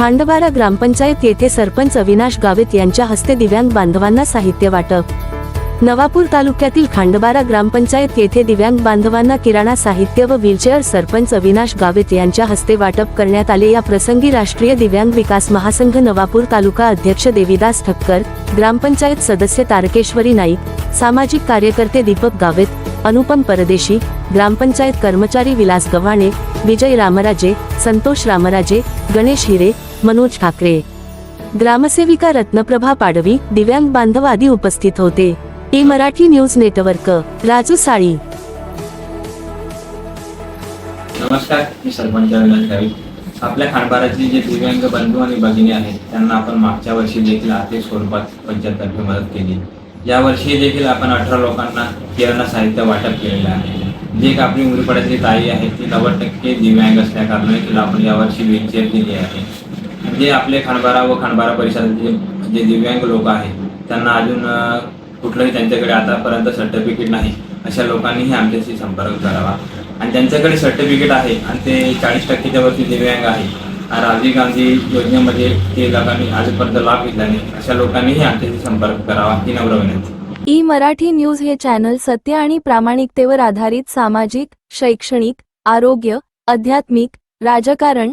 खांडबारा ग्रामपंचायत येथे सरपंच अविनाश गावित यांच्या हस्ते दिव्यांग बांधवांना साहित्य वाटप. नवापूर तालुक्यातील खांडबारा ग्रामपंचायत येथे दिव्यांग बांधवांना किराणा साहित्य व व्हीलचेअर सरपंच अविनाश गावित यांच्या हस्ते वाटप करण्यात आले. या प्रसंगी राष्ट्रीय दिव्यांग विकास महासंघ नवापूर तालुका अध्यक्ष देविदास ठक्कर ग्रामपंचायत सदस्य तारकेश्वरी नाईक सामाजिक कार्यकर्ते दीपक गावित अनुपम परदेशी ग्रामपंचायत कर्मचारी विलास गव्हाणे विजय रामराजे संतोष रामराजे गणेश हिरे मनोज ठाकरे. ग्रामसेविका रत्नप्रभा पाडवी दिव्यांग बांधवादी उपस्थित होते. A Marathi news network Raju Sali. नमस्कार मी सरपंच आपल्या खांडबाराचे जे दिव्यांग बंधू आणि भगिनी आहेत त्यांना आपण मागच्या वर्षी देखील आर्थिक स्वरूपात पंचायतर्फे मदत केली. या वर्षी देखील आपण अठरा लोकांना किराणा साहित्य वाटप केलेलं आहे. जे एक आपली मुलीपडाची ताई आहे ती नव्वद टक्के दिव्यांग असल्याकारणाने तिला आपण यावर्षी व्हीलचेअर दिली आहे. जे आपले खांडबारा व खांडबारा परिसरातले जे दिव्यांग लोक आहेत त्यांना अजून कुठलंही त्यांच्याकडे आतापर्यंत सर्टिफिकेट नाही. अशा लोकांनीही आमच्याशी संपर्क करावा. आणि त्यांच्याकडे सर्टिफिकेट आहे आणि ते चाळीस टक्केच्या वरती दिव्यांग आहे आणि राजीव गांधी योजनेमध्ये ते लोकांनी आजपर्यंत लाभ घेतला नाही. अशा लोकांनीही आमच्याशी संपर्क करावा ही नम्र विनंती. ई मराठी न्यूज हे चॅनल सत्य आणि प्रामाणिकतेवर आधारित सामाजिक शैक्षणिक आरोग्य आध्यात्मिक राजकारण